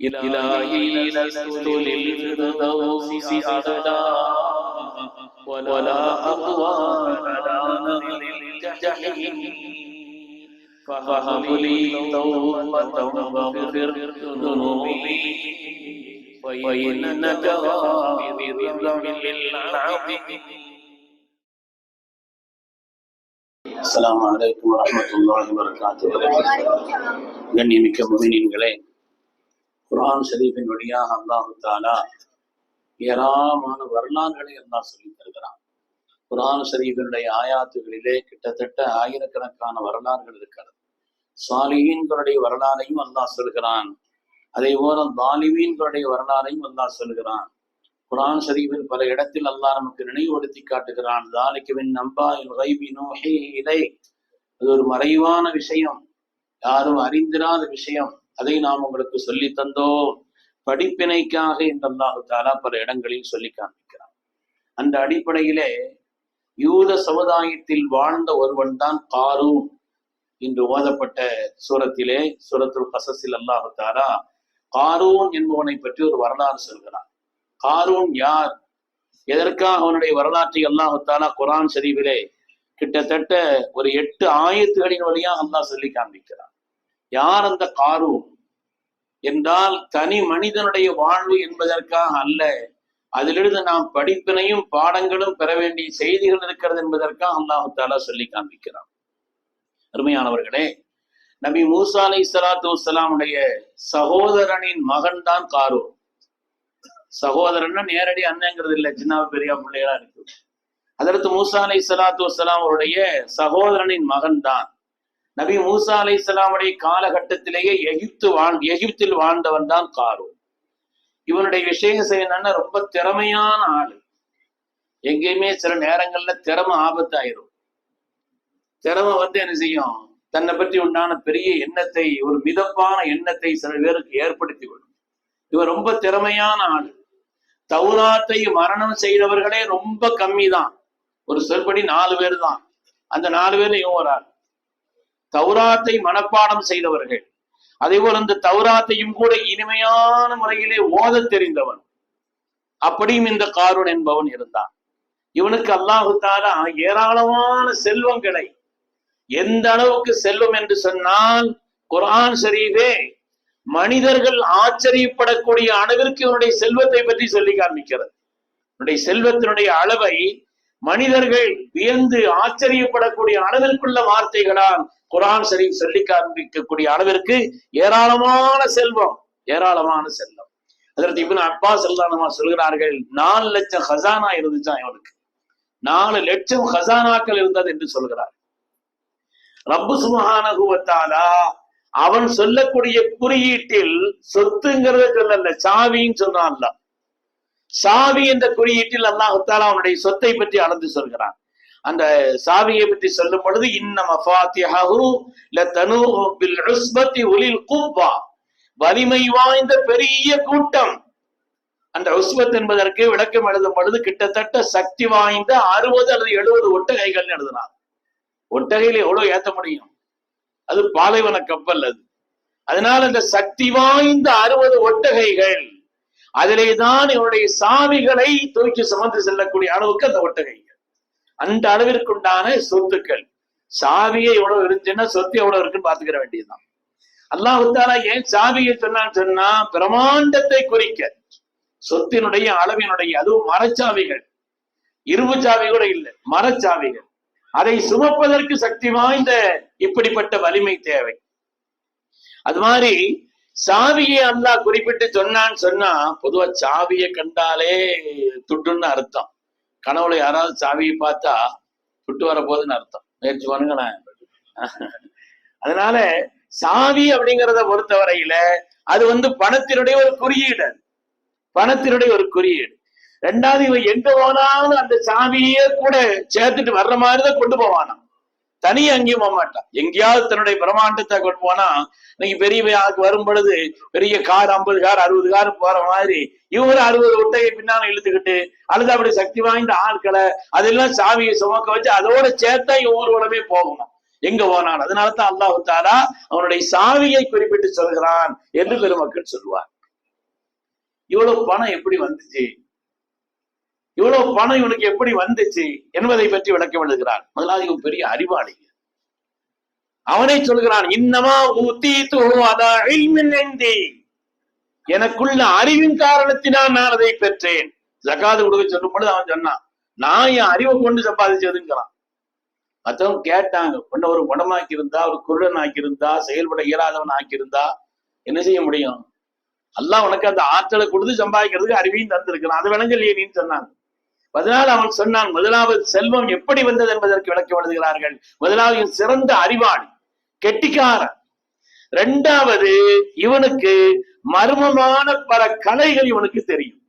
إلهي لست للفردوس أعلى ولا أقوى على نار الجحيم فهب لي توبة واغفر ذنوبي وإن نجا برضا للعظيم அஸ்ஸலாமு அலைக்கும் வரஹ்மத்துல்லாஹி வபரகாத்துஹு கண்ணியமிக்க முஃமினீன்களே குரான் ஷரீஃபின் வழியாக அல்லாஹ் தாலா ஏராளமான வரலாறுகளை அல்லாஹ் சொல்லி தருகிறான். குரான் ஷரீஃபினுடைய ஆயாத்துகளிலே கிட்டத்தட்ட ஆயிரக்கணக்கான வரலாறுகள் இருக்கிறது. சாலிஹீன்களுடைய வரலாறையும் அல்லாஹ் சொல்கிறான். அதே போல தாலிமீன்களுடைய வரலாறையும் அல்லாஹ் சொல்கிறான். குரான் ஷரீஃபில் பல இடத்தில் அல்லாஹ் நமக்கு நினைவுபடுத்தி காட்டுகிறான். தாலிக்குவின் நம்பா கைபி நோஹி இலை. அது ஒரு மறைவான விஷயம். யாரும் அறிந்திராத விஷயம். அதை நாம் உங்களுக்கு சொல்லி தந்தோம். படிப்பினைக்காக இந்த அல்லாஹு தாலா பல இடங்களில் சொல்லி காண்பிக்கிறான். அந்த அடிப்படையிலே யூத சமுதாயத்தில் வாழ்ந்த ஒருவன் தான் காரூன் இன்று ஓதப்பட்ட சூரத்திலே சூரத்துல் கசஸில் அல்லாஹு தாலா காரூன் என்பவனை பற்றி ஒரு வரலாறு சொல்கிறான். காரூன் யார்? எதற்காக அவனுடைய வரலாற்றை அல்லாஹு தாலா குரான் ஷரீஃபிலே கிட்டத்தட்ட ஒரு எட்டு ஆயத்துகளின் வழியா அல்லாஹ் சொல்லி காண்பிக்கிறான். யார் அந்த காரூன் என்றால் தனி மனிதனுடைய வாழ்வு என்பதற்காக அல்ல. அதிலிருந்து நாம் படிப்பினையும் பாடங்களும் பெற வேண்டிய செய்திகள் இருக்கிறது என்பதற்காக அல்லாஹு தாலா சொல்லி காண்பிக்கிறான். அருமையானவர்களே நபி மூசா அலி சலாத்து வலாமுடைய சகோதரனின் மகன் தான் காரூன் சகோதரன்னா நேரடி அண்ணங்கிறது இல்லை சின்ன பெரியா பிள்ளைகளா இருக்கு. அதற்கு மூசா அலி சலாத்து வலாம் அவருடைய சகோதரனின் மகன் தான் நபி மூசா அலை இஸ்லாமுடைய காலகட்டத்திலேயே எகிப்து வாழ் எகிப்தில் வாழ்ந்தவன் தான் காரு இவனுடைய விஷயம் என்னன்னா ரொம்ப திறமையான ஆள். எங்கேயுமே சில நேரங்கள்ல திறமை ஆபத்தாயிரும். திறமை வந்து என்ன செய்யும்? தன்னை பற்றி உண்டான பெரிய எண்ணத்தை ஒரு மிதப்பான எண்ணத்தை சில பேருக்கு ஏற்படுத்தி விடும். இவன் ரொம்ப திறமையான ஆள். தௌராத்தை மரணம் செய்தவர்களே ரொம்ப கம்மி தான் ஒரு சொல்படி நாலு பேர் தான். அந்த நாலு பேர்ல இவன் ஒரு ஆள். தௌராத்தை மனப்பாடம் செய்தவர்கள். அதே போல இந்த தௌராத்தையும் கூட இனிமையான முறையிலே ஓத தெரிந்தவன். அப்படியும் இந்த காரூன் என்பவன் இருந்தான். இவனுக்கு அல்லாஹு தாலா ஏராளமான செல்வங்களை எந்த அளவுக்கு செல்வம் என்று சொன்னால் குரான் ஷரீஃபே மனிதர்கள் ஆச்சரியப்படக்கூடிய அளவிற்கு இவனுடைய செல்வத்தை பற்றி சொல்லி காண்பிக்கிறது. இவனுடைய செல்வத்தினுடைய அளவை மனிதர்கள் வியந்து ஆச்சரியப்படக்கூடிய அளவிற்குள்ள வார்த்தைகளால் குரான் சரி சொல்லி காண்பிக்கக்கூடிய அளவிற்கு ஏராளமான செல்வம் ஏராளமான செல்வம். அதற்கு இப்ப அப்பா செல்லானமா சொல்கிறார்கள் நாலு லட்சம் ஹசானா இருந்துச்சான் இவனுக்கு? நாலு லட்சம் ஹசானாக்கள் இருந்தது என்று சொல்கிறார் ரப்பு சுமகானகுவத்தாலா அவன் சொல்லக்கூடிய குறியீட்டில் சொத்துங்கிறத சொல்லல சாவின்னு சொன்னான்ல சாவி என்ற குறியீட்டில் அல்லாஹால அவனுடைய சொத்தை பற்றி அளந்து சொல்கிறான். அந்த சாவியை பற்றி சொல்லும் பொழுது இன்னம வலிமை வாய்ந்த பெரிய கூட்டம். அந்த உஸ்வத் என்பதற்கு விளக்கம் எழுதும் பொழுது கிட்டத்தட்ட சக்தி வாய்ந்த அறுபது அல்லது எழுபது ஒட்டகைகள் எழுதினார் ஒட்டகையில எவ்வளவு ஏத்த முடியும்? அது பாலைவன கப்பல் அது. அதனால அந்த சக்தி வாய்ந்த அறுபது ஒட்டகைகள் அதிலே தான் இவருடைய சாவிகளை தூக்கி சுமந்து செல்லக்கூடிய அளவுக்கு அந்த ஒட்டகைகள். அந்த அளவிற்குண்டான சொத்துக்கள். சாவியை எவ்வளவு இருந்துச்சுன்னா சொத்து எவ்வளவு இருக்குன்னு பாத்துக்கிற வேண்டியதுதான். அல்லாஹாலா ஏன் சாவியை சொன்னான்னு சொன்னா பிரமாண்டத்தை குறிக்க. சொத்தினுடைய அளவினுடைய அதுவும் மரச்சாவிகள். இரும்பு சாவி கூட இல்லை மரச்சாவிகள். அதை சுமப்பதற்கு சக்தி வாய்ந்த இப்படிப்பட்ட வலிமை தேவை. அது மாதிரி சாவியை அல்லா குறிப்பிட்டு சொன்னான்னு சொன்னா பொதுவா சாவியை கண்டாலே துட்டுன்னு அர்த்தம். கனவுல யாராவது சாவியை பார்த்தா துட்டு வர போகுதுன்னு அர்த்தம். முயற்சி பண்ணுங்களேன் அதனால சாவி அப்படிங்கிறத பொறுத்தவரையில அது வந்து பணத்தினுடைய ஒரு குறியீடு பணத்தினுடைய ஒரு குறியீடு. ரெண்டாவது இவன் எங்க போனாலும் அந்த சாவியே கூட சேர்த்துட்டு வர்ற மாதிரிதான் கொண்டு போவானாம். தனியே எங்கேயும் போக மாட்டான் எங்கேயாவது தன்னுடைய பிரம்மாண்டத்தை கொண்டு போனா இன்னைக்கு பெரிய ஆளுக்கு வரும் பொழுது பெரிய கார் ஐம்பது கார் அறுபது கார் போற மாதிரி இவரு அறுபது ஒட்டையை பின்னால இழுத்துக்கிட்டு அல்லது அப்படி சக்தி வாய்ந்த ஆட்களை அதெல்லாம் சாவியை சுமக்க வச்சு அதோட சேர்த்தா ஊர்வலமே போகணும் எங்க போனான்? அதனாலதான் அல்லாஹ் அல்லாஹு அவனுடைய சாவியை குறிப்பிட்டு சொல்கிறான் என்று பெருமக்கள் சொல்லுவார் இவ்வளவு பணம் எப்படி வந்துச்சு? இவ்வளவு பணம் இவனுக்கு எப்படி வந்துச்சு என்பதை பற்றி விளக்கம் எழுதுகிறான் முதலாவது இவன் பெரிய அறிவாளி அவனை சொல்கிறான் இன்னமா ஊத்தி எனக்குள்ள அறிவின் காரணத்தினால் நான் அதை பெற்றேன். ஜக்காது கொடுக்க சொல்லும் பொழுது அவன் சொன்னான் நான் என் அறிவை கொண்டு சம்பாதிச்சதுங்கிறான். மற்றவங்க கேட்டாங்க உன்னை ஒரு குணமாக்கி இருந்தா ஒரு குருடன் ஆக்கியிருந்தா செயல்பட இயலாதவன் ஆக்கியிருந்தா என்ன செய்ய முடியும்? அல்லாஹ் உனக்கு அந்த ஆற்றலை கொடுத்து சம்பாதிக்கிறதுக்கு அறிவையும் தந்திருக்கிறான். அது விளங்கலையே நீன்னு சொன்னாங்க. அதனால் அவன் சொன்னான் முதலாவது செல்வம் எப்படி வந்தது என்பதற்கு விளக்கம் எழுதுகிறார்கள் முதலாவது சிறந்த அறிவாளி கெட்டிக்காரன். ரெண்டாவது இவனுக்கு மர்மமான பல கலைகள் இவனுக்கு தெரியும்.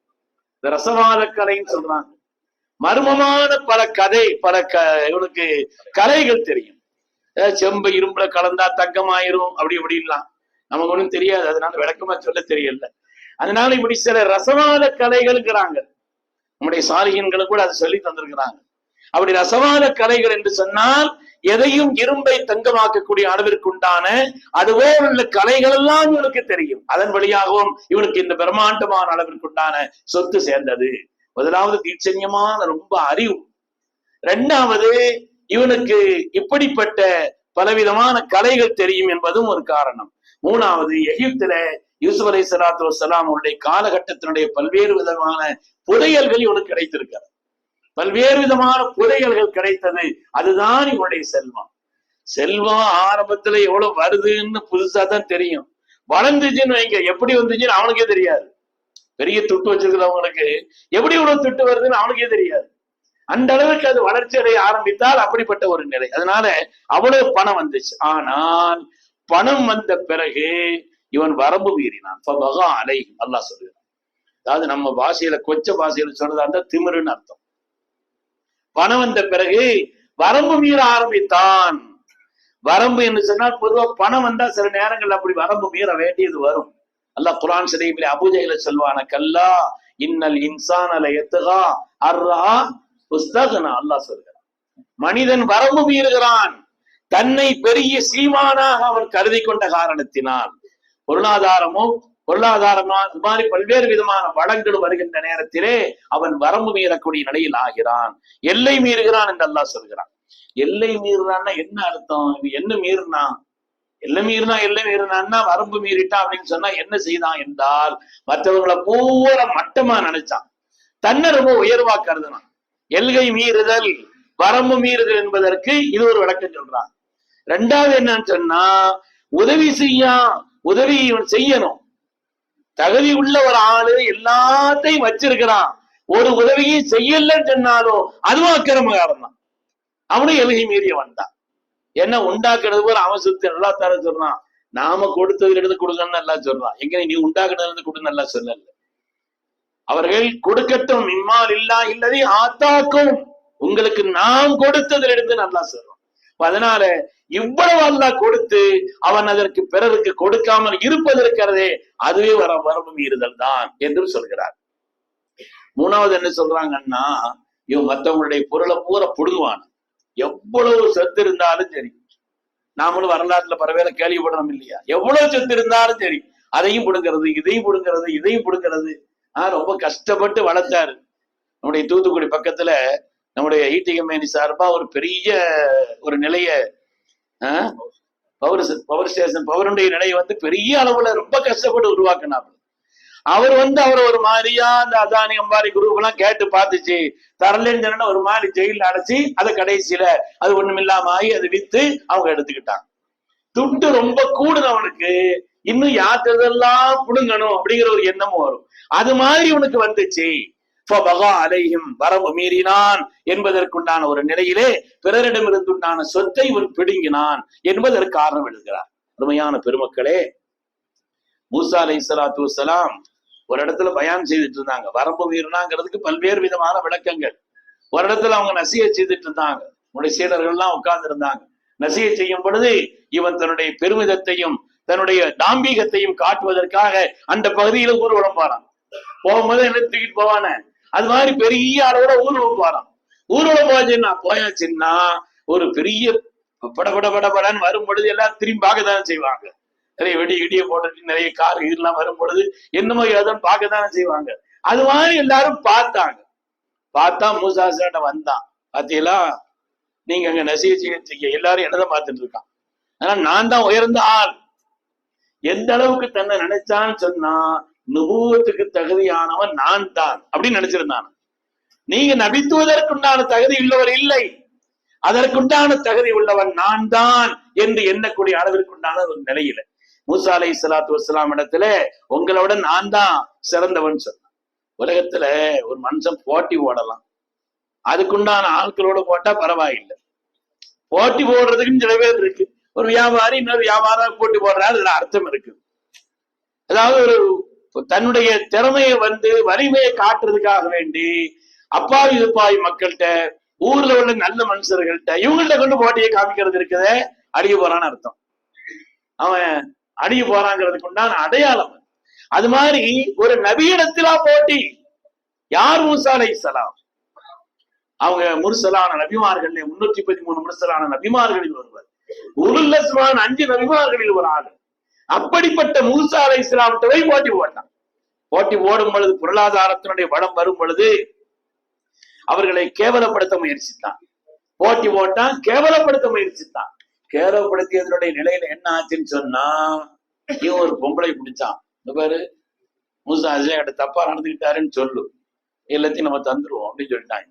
இந்த ரசவாத கலைன்னு சொல்றாங்க. மர்மமான பல கதை பல க இவனுக்கு கலைகள் தெரியும். செம்பு இரும்புல கலந்தா தங்கமாயிரும் அப்படி இப்படின்லாம். நமக்கு ஒன்றும் தெரியாது அதனால விளக்கமா சொல்ல தெரியல. அதனால இப்படி சில ரசவாத கலைகள்ங்கிறாங்க. நம்முடைய சாலிகன்களுக்கு கூட அதை சொல்லி தந்திருக்கிறாங்க. அப்படி ரசவாத கலைகள் என்று சொன்னால் எதையும் இரும்பை தங்கமாக்கக்கூடிய அளவிற்கு உண்டான அதுவே உள்ள கலைகள் எல்லாம் இவனுக்கு தெரியும். அதன் வழியாகவும் இவனுக்கு இந்த பிரம்மாண்டமான அளவிற்கு உண்டான சொத்து சேர்ந்தது. முதலாவது தீட்சண்யமான ரொம்ப அறிவு. ரெண்டாவது இவனுக்கு இப்படிப்பட்ட பலவிதமான கலைகள் தெரியும் என்பதும் ஒரு காரணம். மூணாவது எகிப்துல யூசுப் அலை சலாத்து வசலாம் அவருடைய காலகட்டத்தினுடைய பல்வேறு விதமான புதையல்கள் இவனுக்கு கிடைத்திருக்கிறது. பல்வேறு விதமான புதையல்கள் கிடைத்தது அதுதான் இவனுடைய செல்வம். செல்வம் ஆரம்பத்துல எவ்வளவு வருதுன்னு புதுசா தான் தெரியும். வளர்ந்துச்சுன்னு வைங்க எப்படி வந்துச்சுன்னு அவனுக்கே தெரியாது. பெரிய துட்டு வச்சிருக்கிறவங்களுக்கு எப்படி இவ்வளவு துட்டு வருதுன்னு அவனுக்கே தெரியாது. அந்த அளவுக்கு அது வளர்ச்சி அடைய ஆரம்பித்தால் அப்படிப்பட்ட ஒரு நிலை. அதனால அவ்வளவு பணம் வந்துச்சு. ஆனால் பணம் வந்த பிறகு இவன் வரம்பு மீறினான். அலை அல்லாஹ் சொல்லுகிறான் அதாவது நம்ம பாஷையில கொச்ச பாஷையில சொல்றதா இருந்தா திமிருன்னு அர்த்தம். பணம் வந்த பிறகு வரம்பு மீற ஆரம்பித்தான். வரம்பு என்று சொன்னால் பொதுவா பணம் வந்தா சில நேரங்கள் அப்படி வரம்பு மீற வேண்டியது வரும். அல்லாஹ் குரான் ஷரீஃபிலே அபூஜையில சொல்வான கல்லா இன்னல் இன்சான் அல எத்துகா அர்ரா புஸ்தகனா அல்லாஹ் சொல்கிறான். மனிதன் வரம்பு மீறுகிறான். தன்னை பெரிய சீமானாக அவன் கருதி கொண்ட காரணத்தினால் பொருளாதாரமோ பொருளாதாரமா இது மாதிரி பல்வேறு விதமான வளங்கள் வருகின்ற நேரத்திலே அவன் வரம்பு மீறக்கூடிய நிலையில் ஆகிறான். எல்லை மீறுகிறான் என்று அல்லாஹ் சொல்கிறான். எல்லை மீறுறான்னா என்ன அர்த்தம்? இது என்ன மீறினா? எல்லை மீறினா எல்லை மீறினான்னா வரம்பு மீறிட்டான் அப்படின்னு சொன்னா என்ன செய்தான் என்றால் மற்றவர்களை பூரா மட்டமா நினைச்சான். தன்னை ரொம்ப உயர்வா கருதுனான். எல்கை மீறுதல் வரம்பு மீறுதல் என்பதற்கு இது ஒரு விளக்கம் சொல்றான். ரெண்டாவது என்னன்னு சொன்னா உதவி செய்யா உதவி இவன் செய்யணும். தகுதி உள்ள ஒரு ஆளு எல்லாத்தையும் வச்சிருக்கிறான். ஒரு உதவியும் செய்யலன்னு சொன்னாலும் அதுவும் அக்கிரமகாரன் தான். அவனும் எழுகி மீறிய வந்தான் என்ன உண்டாக்குறது போல அவன் சுத்தி நல்லா தர சொல்றான். நாம கொடுத்ததுல இருந்து கொடுங்கன்னு நல்லா சொல்றான். எங்க நீ உண்டாக்குறதுல இருந்து கொடுன்னு நல்லா சொல்லல. அவர்கள் கொடுக்கட்டும் இம்மால் இல்லா இல்லதை ஆத்தாக்கும். உங்களுக்கு நாம் கொடுத்ததுல இருந்து நல்லா சொல்றோம் அதனால இவ்வளவு அல்லாஹ் கொடுத்து அவன் அதற்கு பிறருக்கு கொடுக்காமல் இருப்பது இருக்கிறதே அதுவே வர வரமும் மீறுதல் தான் என்று சொல்கிறார். மூணாவது என்ன சொல்றாங்கன்னா இவன் மற்றவங்களுடைய பொருளை பூரா புடுங்குவான். எவ்வளவு சத்து இருந்தாலும் சரி நாமளும் வரலாற்றுல பரவாயில்ல கேள்விப்படுறோம் இல்லையா? எவ்வளவு சத்து இருந்தாலும் சரி அதையும் புடுங்கிறது இதையும் புடுங்கிறது இதையும் புடுங்கிறது. ஆஹ் ரொம்ப கஷ்டப்பட்டு வளர்த்தாரு. நம்முடைய தூத்துக்குடி பக்கத்துல நம்முடைய ஈட்டிகமேனி சார்பா ஒரு பெரிய ஒரு நிலைய பவர் பவர் ஸ்டேஷன் பவருடைய நிலையை வந்து பெரிய அளவுல ரொம்ப கஷ்டப்பட்டு உருவாக்குனாரு அவர் வந்து அவர் ஒரு மாதிரியா அந்த அதானி அம்பாரி குரூப் எல்லாம் கேட்டு பார்த்துச்சு. தரலன்னு ஒரு மாதிரி ஜெயில அடைச்சு அதை கடைசியில அது ஒண்ணும் இல்லாம ஆகி அதை வித்து அவங்க எடுத்துக்கிட்டாங்க. துட்டு ரொம்ப கூடுனவனுக்கு இன்னும் யாத்திரதெல்லாம் புடுங்கணும் அப்படிங்கிற ஒரு எண்ணமும் வரும். அது மாதிரி உனக்கு வந்துச்சு. ஃபபகா அலைஹிம் வரம்பு மீறினான் என்பதற்குண்டான ஒரு நிலையிலே பிறரிடமிருந்துண்டான சொத்தை இவன் பிடுங்கினான் என்பதற்கு காரணம் எழுதுகிறார். அருமையான பெருமக்களே மூசா அலை சலாத்து வலாம் ஒரு இடத்துல பயான் செய்துட்டு இருந்தாங்க வரம்பு மீறினாங்கிறதுக்கு பல்வேறு விதமான விளக்கங்கள். ஒரு இடத்துல அவங்க நசிய செய்துட்டு இருந்தாங்க உடைய சீடர்கள் எல்லாம் உட்கார்ந்து இருந்தாங்க நசிய செய்யும் பொழுது இவன் தன்னுடைய பெருமிதத்தையும் தன்னுடைய தாம்பீகத்தையும் காட்டுவதற்காக அந்த பகுதியில ஊர்வலம் போறான் போகும்போது என்ன தூக்கிட்டு போவானே. அது மாதிரி பெரிய அளவோட ஊர்வலம் போறான் ஊர்வலம் போச்சுன்னா போயாச்சுன்னா ஒரு பெரிய படபட படபடன்னு வரும் பொழுது எல்லாம் திரும்பி பார்க்க தானே செய்வாங்க. நிறைய வெடி இடிய போட்டுட்டு நிறைய கார் இதெல்லாம் வரும் பொழுது என்னமோ ஏதோன்னு பார்க்க தானே செய்வாங்க. அது மாதிரி எல்லாரும் பார்த்தாங்க. பார்த்தா மூசா வந்தான். பாத்தீங்களா? நீங்க அங்க நசீச்சிக்க எல்லாரும் என்னதான் பார்த்துட்டு இருக்கான். ஆனா நான் தான் உயர்ந்த ஆள். எந்த அளவுக்கு தன்னை நினைச்சான்னு சொன்னா நுபுவத்துக்கு தகுதியானவன் நான் தான் அப்படின்னு நினைச்சிருந்தான். நீங்க நபித்துவதற்குண்டான தகுதி உள்ளவர் இல்லை. அதற்குண்டான தகுதி உள்ளவன் நான் தான் என்று எண்ணக்கூடிய அளவிற்குண்டான ஒரு நிலையில மூசா அலை சலாத்து வசலாம் இடத்துல உங்களோட நான் தான் சிறந்தவன் சொன்னான். உலகத்துல ஒரு மனுஷன் போட்டி ஓடலாம். அதுக்குண்டான ஆட்களோட போட்டா பரவாயில்லை. போட்டி போடுறதுக்குன்னு சில பேர் இருக்கு. ஒரு வியாபாரி இன்னொரு வியாபாரம் போட்டி போடுறாரு அதுல அர்த்தம் இருக்கு. அதாவது ஒரு தன்னுடைய திறமையை வந்து வலிமையை காட்டுறதுக்காக வேண்டி அப்பாவி இருப்பாய் மக்கள்கிட்ட ஊர்ல உள்ள நல்ல மனுஷர்கள்ட்ட இவங்கள்ட்ட கொண்டு போட்டியை காமிக்கிறது இருக்கிறத அடிக்க போறான்னு அர்த்தம். அவன் அடிக்க போறாங்கிறதுக்கு உண்டான அடையாளம் அது. மாதிரி ஒரு நபியிடத்திலா போட்டி யார் மூசா சலாம் அவங்க முருசலான நபிமார்கள் முன்னூத்தி பதிமூணு முர்சலான நபிமார்களில் ஒருவர். உருல்லஸ்மான் அஞ்சு நபிமார்களில் ஒரு ஆள். அப்படிப்பட்ட மூசா அலை இஸ்லாம்கிட்டவே ஓட்டி ஓட்டான் போட்டி ஓடும் பொழுது பொருளாதாரத்தினுடைய வளம் வரும் பொழுது அவர்களை கேவலப்படுத்த முயற்சித்தான். போட்டி ஓட்டான் கேவலப்படுத்த முயற்சித்தான். கேவலப்படுத்தியதனுடைய நிலையில என்ன ஆச்சுன்னு சொன்னா இவன் ஒரு பொம்பளை பிடிச்சான். இந்த பாரு மூசா அஜய் தப்பா நடந்துகிட்டாருன்னு சொல்லு. எல்லாத்தையும் நம்ம தந்துருவோம் அப்படின்னு சொல்லிட்டாங்க.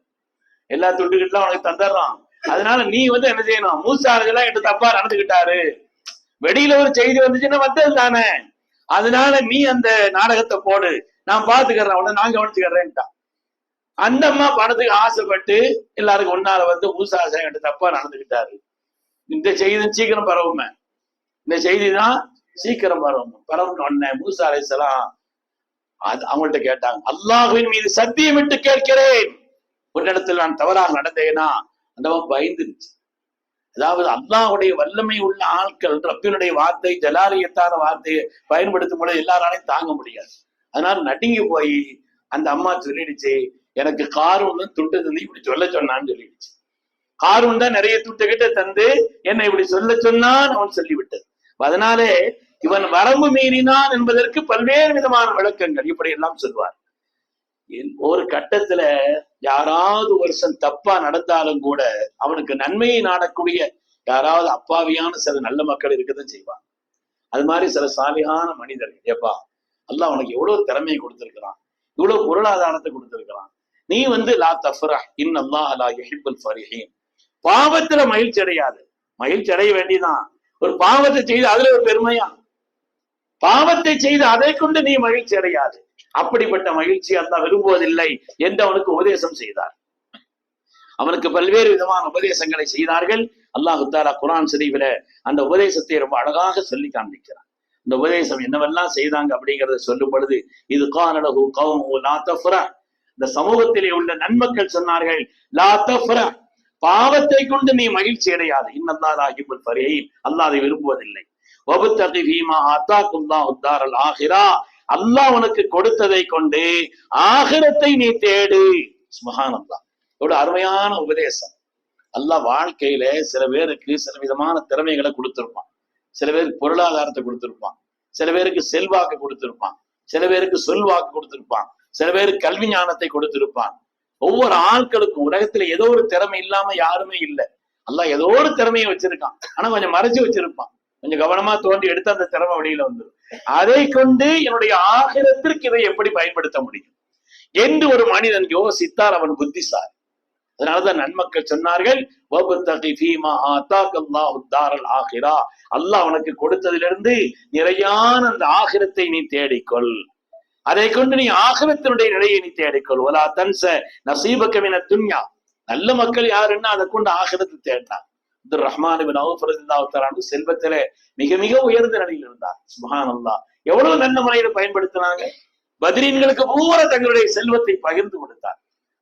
எல்லா துண்டுகிட்டலாம் உனக்கு தந்துடுறான். அதனால நீ வந்து என்ன செய்யணும்? மூசா அஜெல்லாம் என்கிட்ட தப்பா நடந்துகிட்டாரு. வெளியில ஒரு செய்தி வந்துச்சுன்னா வந்தது தானே? அதனால நீ அந்த நாடகத்தை போடு. நான் பாத்துக்கிறேன். உடனே நான் கவனிச்சுக்கிறேன்ட்டான் அந்த அம்மா பணத்துக்கு ஆசைப்பட்டு எல்லாருக்கும் ஒன்னால வந்து மூசா அஜய் தப்பா நடந்துகிட்டாரு இந்த செய்தி சீக்கிரம் பரவுமே. இந்த செய்தி தான் சீக்கிரம் பரவும். பரவுன்னு உடனே மூசா அலைசலாம் அது அவங்கள்ட்ட கேட்டாங்க. அல்லாஹுவின் மீது சத்தியம் விட்டு கேட்கிறேன் இடத்துல நான் தவறாக நடந்தேனா அந்தவன் பயந்துருச்சு. அதாவது அல்லாஹுடைய வல்லமை உள்ள ஆட்கள் ரப்பினுடைய வார்த்தை ஜலாலியத்தான வார்த்தையை பயன்படுத்தும் பொழுது எல்லாராலையும் தாங்க முடியாது. அதனால நடுங்கி போய் அந்த அம்மா சொல்லிடுச்சு எனக்கு காரும் துட்டு தந்து இப்படி சொல்ல சொன்னான்னு சொல்லிடுச்சு. காரூன் தான் நிறைய துட்டுகிட்ட தந்து என்னை இப்படி சொல்ல சொன்னான் அவன் சொல்லிவிட்டது அதனாலே இவன் வரம்பு மீறினான் என்பதற்கு பல்வேறு விதமான விளக்கங்கள் இப்படி எல்லாம் சொல்வார் ஒரு கட்டத்துல யாராவது வருஷம் தப்பா நடந்தாலும் கூட அவனுக்கு நன்மையை நாடக்கூடிய யாராவது அப்பாவியான சில நல்ல மக்கள் இருக்கதான் செய்வான். அது மாதிரி சில சாலியான மனிதர்கள் ஏப்பா அல்ல உனக்கு எவ்வளவு திறமையை கொடுத்திருக்கிறான் இவ்வளவு பொருளாதாரத்தை கொடுத்திருக்கிறான். நீ வந்து லா தஃப்ரா இன் அல்லாஹ் லா யுஹிப்புல் ஃபரிஹீன். பாவத்துல மகிழ்ச்சி அடையாது. மகிழ்ச்சி அடைய வேண்டியதான் ஒரு பாவத்தை செய்து அதுல ஒரு பெருமையா? பாவத்தை செய்து அதை கொண்டு நீ மகிழ்ச்சி அடையாது. அப்படிப்பட்ட மகிழ்ச்சி அந்த விரும்புவதில்லை என்று அவனுக்கு உபதேசம் செய்தார். அவனுக்கு பல்வேறு விதமான உபதேசங்களை செய்தார்கள். அல்லாஹு தாலா குரான் சரிவில அந்த உபதேசத்தை ரொம்ப அழகாக சொல்லி காண்பிக்கிறான். இந்த உபதேசம் என்னவெல்லாம் செய்தாங்க அப்படிங்கறத சொல்லும் பொழுது இது கானடகு கவுமு இந்த சமூகத்திலே உள்ள நன்மக்கள் சொன்னார்கள் லாத்தஃபுரா பாவத்தை கொண்டு நீ மகிழ்ச்சி அடையாது. இன்னும் ராஹிபுல் அல்லாஹ் விரும்புவதில்லை. வபுத்தகி அல்லாஹ் உனக்கு கொடுத்ததை கொண்டு ஆகிரத்தை நீ தேடு. சுபஹானல்லாஹ். ஒரு அருமையான உபதேசம். அல்லாஹ் வாழ்க்கையில சில பேருக்கு சில விதமான திறமைகளை கொடுத்திருப்பான். சில பேருக்கு பொருளாதாரத்தை கொடுத்திருப்பான். சில பேருக்கு செல்வாக்கு கொடுத்திருப்பான். சில பேருக்கு சொல்வாக்கு கொடுத்திருப்பான். சில பேருக்கு கல்வி ஞானத்தை கொடுத்திருப்பான். ஒவ்வொரு ஆட்களுக்கும் உலகத்துல ஏதோ ஒரு திறமை இல்லாம யாருமே இல்லை. அல்லாஹ் ஏதோ ஒரு திறமையை வச்சிருக்கான். ஆனா கொஞ்சம் மறைச்சு வச்சிருப்பான். கொஞ்சம் கவனமா தோண்டி எடுத்து அந்த திறமை வெளியில வந்துடும் அதை கொண்டு என்னுடைய ஆகிரத்திற்கு இதை எப்படி பயன்படுத்த முடியும்? என்று ஒரு மனிதன் யோசித்தால் அவன் புத்திசாலி. அதனாலதான் நன்மக்கள் சொன்னார்கள் அல்லாஹ் உனக்கு கொடுத்ததிலிருந்து நிறையான அந்த ஆகிரத்தை நீ தேடிக்கொள். அதை கொண்டு நீ ஆகிரத்தினுடைய நிலையை நீ தேடிக்கொள். ஒலா தன்ச நசீபக்கமின துன்யா. நல்ல மக்கள் யாருன்னா அதை கொண்டு ஆகிரத்தை தேடினான் அப்துல் ரஹ்மான் அவுஃபரது செல்வத்தில மிக மிக உயர்ந்த நிலையில் இருந்தார். சுபஹான் அல்லா எவ்வளவு நல்ல முறையில பயன்படுத்தினாங்க? பத்ரீன்களுக்கு பூரா தங்களுடைய செல்வத்தை பகிர்ந்து கொடுத்தார்.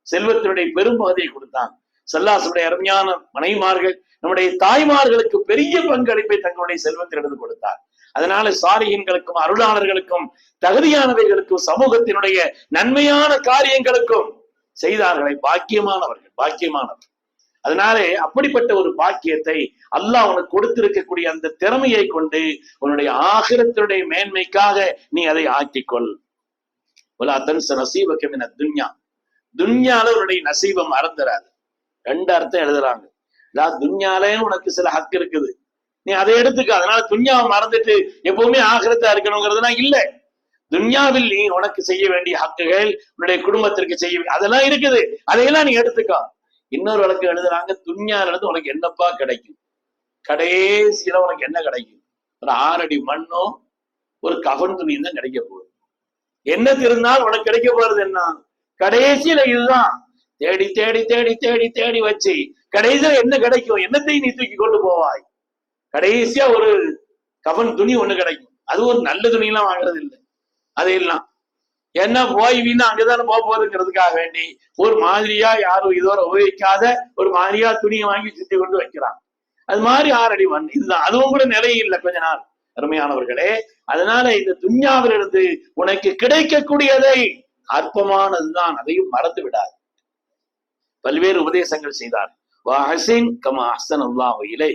செல்வத்தினுடைய பெரும்பகுதியை கொடுத்தான். சல்லாசுடைய அருமையான மனைமார்கள் நம்முடைய தாய்மார்களுக்கு பெரிய பங்களிப்பை தங்களுடைய செல்வத்தில் எடுத்து கொடுத்தார். அதனால சாரியன்களுக்கும் அருளாளர்களுக்கும் தகுதியானவைகளுக்கும் சமூகத்தினுடைய நன்மையான காரியங்களுக்கும் செய்தார்களை பாக்கியமானவர்கள் பாக்கியமானவர்கள். அதனாலே அப்படிப்பட்ட ஒரு பாக்கியத்தை அல்லாஹ் உனக்கு கொடுத்திருக்கக்கூடிய அந்த திறமையை கொண்டு உன்னுடைய ஆகிரத்தினுடைய மேன்மைக்காக நீ அதை ஆக்கிக்கொள். உலா தன்ச துன்யா. துன்யால உன்னுடைய நசீபம் மறந்துடாது ரெண்டு அர்த்தம் எழுதுறாங்க. அதாவது துன்யாலே உனக்கு சில ஹக்கு இருக்குது. நீ அதை எடுத்துக்க. அதனால துன்யாவை மறந்துட்டு எப்பவுமே ஆகிரத்தா இருக்கணுங்கிறதுனா இல்ல. துன்யாவில் நீ உனக்கு செய்ய வேண்டிய ஹக்குகள் உன்னுடைய குடும்பத்திற்கு செய்ய அதெல்லாம் இருக்குது. அதையெல்லாம் நீ எடுத்துக்கோ. இன்னொரு வழக்கு எழுதுறாங்க துணியார் எழுது உனக்கு என்னப்பா கிடைக்கும்? கடைசியில உனக்கு என்ன கிடைக்கும்? ஒரு ஆறடி மண்ணும் ஒரு கவன் துணியும் தான் கிடைக்க போகுது. என்ன திருந்தால் உனக்கு கிடைக்க போறது என்ன? கடைசியில இதுதான். தேடி தேடி தேடி தேடி தேடி வச்சு கடைசியில என்ன கிடைக்கும்? என்னத்தையும் நீ தூக்கி கொண்டு போவாய்? கடைசியா ஒரு கவன் துணி ஒண்ணு கிடைக்கும். அது ஒரு நல்ல துணியெல்லாம் வாங்குறது இல்லை அதையெல்லாம் என்ன போய் வீணா அங்கதானே போக போகுதுங்கிறதுக்காக வேண்டி ஒரு மாதிரியா யாரும் இதோட உபயோகிக்காத ஒரு மாதிரியா துணியை வாங்கி சுத்தி கொண்டு வைக்கிறான் அது மாதிரி ஆறடி மண் இதுதான். அதுவும் கூட நிலையில்லை இல்லை கொஞ்ச நாள். அருமையானவர்களே அதனால இந்த துன்யாவிலிருந்து உனக்கு கிடைக்கக்கூடியதை அற்பமானதுதான். அதையும் மறந்து விடாது. பல்வேறு உபதேசங்கள் செய்தார். வஹசின் கமா அஹ்சன் அல்லாஹ் இலை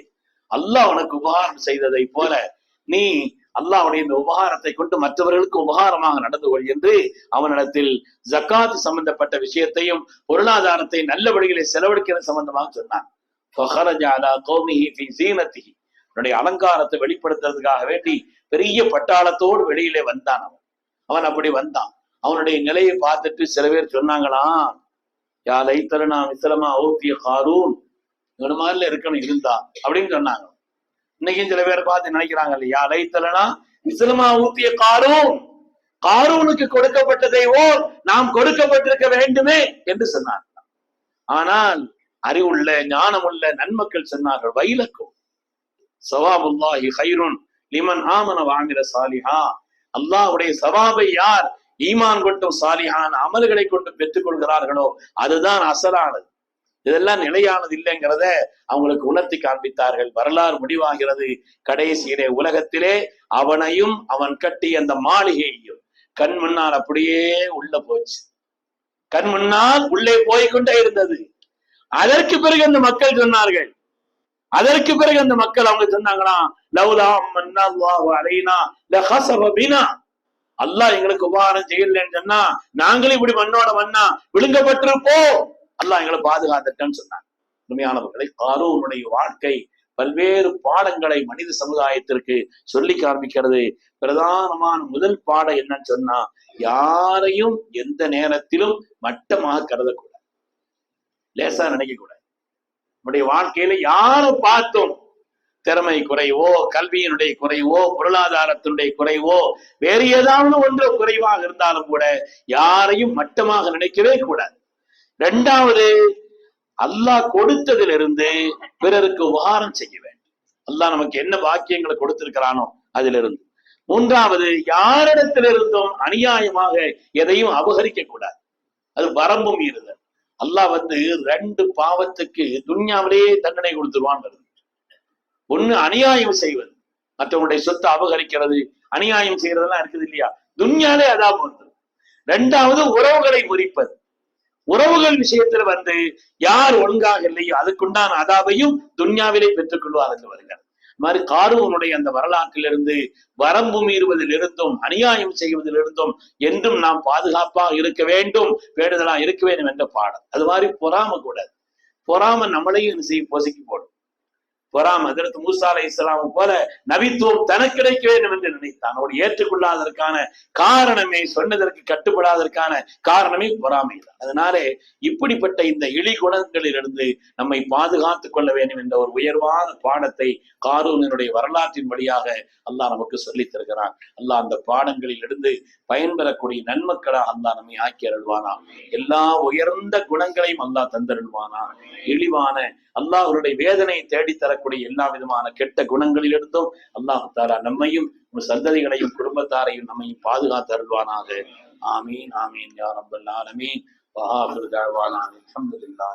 அல்லாஹ் உனக்கு உபகாரம் செய்ததை போல நீ அல்லாஹ்வுடைய இந்த உபகாரத்தை கொண்டு மற்றவர்களுக்கு உபகாரமாக நடந்து கொள் என்று அவனிடத்தில் ஜக்காத் சம்பந்தப்பட்ட விஷயத்தையும் பொருளாதாரத்தை நல்ல வழிகளை செலவழிக்கிறது சம்பந்தமாக சொன்னான். அவனுடைய அலங்காரத்தை வெளிப்படுத்துறதுக்காக வேண்டி பெரிய பட்டாளத்தோடு வெளியிலே வந்தான் அவன். அவன் அப்படி வந்தான். அவனுடைய நிலையை பார்த்துட்டு சில பேர் சொன்னாங்களாம் யா லைத்தரனா மிசலமா ஓத்திய காரூன் இவன மாதிரில இருக்கணும் இருந்தா அப்படின்னு சொன்னாங்க. இன்னைக்கும் சில பேர் பார்த்து நினைக்கிறாங்க இல்லையா? அலைத்தலனா இஸ்லமா ஊத்திய காரும் காரூனுக்கு கொடுக்கப்பட்டதை ஓர் நாம் கொடுக்கப்பட்டிருக்க வேண்டுமே என்று சொன்னார். ஆனால் அறிவுள்ள ஞானமுள்ள நன்மக்கள் சொன்னார்கள் வயலக்கும். சவாபுல்லாஹி ஹைருன் லிமன் ஆமன வாங்கிற சாலிஹா அல்லாஹுடைய சவாபை யார் ஈமான் கொண்டும் சாலிஹான் அமல்களை கொண்டு பெற்றுக் கொள்கிறார்களோ அதுதான் அசலானது இதெல்லாம் நிலையானது இல்லைங்கிறத அவங்களுக்கு உணர்த்தி காண்பித்தார்கள். வரலாறு முடிவாகிறது. கடைசியிலே உலகத்திலே அவனையும் அவன் கட்டி அந்த மாளிகையையும் கண் முன்னால் அப்படியே உள்ள போச்சு. கண் முன்னால் உள்ளே போய்க்கொண்டே இருந்தது. அதற்கு பிறகு அந்த மக்கள் சொன்னார்கள். அதற்கு பிறகு அந்த மக்கள் அவங்க சொன்னாங்களாம் அல்லாஹ் எங்களுக்கு உபகாரம் செய்யலன்னு சொன்னா நாங்களும் இப்படி மண்ணோட மண்ணா விழுங்கப்பட்டிருப்போம். அல்லாஹ் எங்களை பாதுகாத்துட்டேன்னு சொன்னாங்க. உண்மையானவர்களை காரூனுடைய வாழ்க்கை பல்வேறு பாடங்களை மனித சமுதாயத்திற்கு சொல்லி காண்பிக்கிறது. பிரதானமான முதல் பாடம் என்னன்னு சொன்னா யாரையும் எந்த நேரத்திலும் மட்டமாக கருதக்கூடாது. லேசா நினைக்க கூடாது நம்முடைய வாழ்க்கையில யாரை பார்த்தும் திறமை குறைவோ கல்வியினுடைய குறைவோ பொருளாதாரத்தினுடைய குறைவோ வேறு ஏதாவது ஒன்று குறைவாக இருந்தாலும் கூட யாரையும் மட்டமாக நினைக்கவே கூடாது. ரெண்டாவது அல்லாஹ் கொடுத்ததிலிருந்து பிறருக்கு உபகாரம் செய்ய வேண்டும். அல்லாஹ் நமக்கு என்ன வாக்கியங்களை கொடுத்திருக்கிறானோ அதிலிருந்து. மூன்றாவது யாரிடத்திலிருந்தும் அநியாயமாக எதையும் அபகரிக்க கூடாது. அது வரம்பு மீறுதல். அல்லாஹ் வந்து ரெண்டு பாவத்துக்கு துன்யாவிலேயே தண்டனை கொடுத்துருவான் ஒண்ணு அநியாயம் செய்வது. மற்றவங்களுடைய சொத்தை அபகரிக்கிறது. அநியாயம் செய்யறதெல்லாம் இருக்குது இல்லையா? துன்யாலே அதாபம் ரெண்டாவது உறவுகளை முறிப்பது. உறவுகள் விஷயத்துல வந்து யார் ஒழுங்காக இல்லையோ அதுக்குண்டான அதாவையும் துன்யாவிலே பெற்றுக் கொள்வார் என்று வருகிறார். மாதிரி காரூனுடைய அந்த வரலாற்றிலிருந்து வரம்பு மீறுவதிலிருந்தும் அநியாயம் செய்வதிலிருந்தும் என்றும் நாம் பாதுகாப்பாக இருக்க வேண்டும் வேண்டுதலா இருக்க வேண்டும் என்ற பாடம். அது மாதிரி பொறாம கூடாது பொறாம நம்மளையும் செய்ய பொசுக்கி போடும். பொறாம அதற்கு மூசா அலை இஸ்லாம் போல நபித்துவம் தனக்கு கிடைக்க வேண்டும் என்று நினைத்தான். அவன் ஏற்றுக்கொள்ளாததற்கான காரணமே சொன்னதற்கு கட்டுப்படாததற்கான காரணமே பொறாமை தான். அதனாலே இப்படிப்பட்ட இந்த இழி குணங்களிலிருந்து நம்மை பாதுகாத்துக் கொள்ள வேண்டும் என்ற ஒரு உயர்வான பாடத்தை காரூனினுடைய வரலாற்றின் வழியாக அல்லாஹ் நமக்கு சொல்லித் தருகிறான். அல்லாஹ் அந்த பாடங்களில் இருந்து பயன்பெறக்கூடிய நன்மக்களாக அல்லாஹ் நம்மை ஆக்கி அருள்வானா. எல்லா உயர்ந்த குணங்களையும் அல்லாஹ் தந்தருள்வானா. இழிவான அல்லாஹ் அவருடைய வேதனையை தேடி வரக்கூடிய எல்லா விதமான கெட்ட குணங்களிலிருந்தும் அல்லாஹ் தாரா நம்மையும் சந்ததிகளையும் குடும்பத்தாரையும் நம்மையும் பாதுகாத்து அருள்வானாக. ஆமீன் ஆமீன் யார் அப்துல்லா ஆலமீன். வஆஹிரு தாழ்வானாக அஹமதுல்லா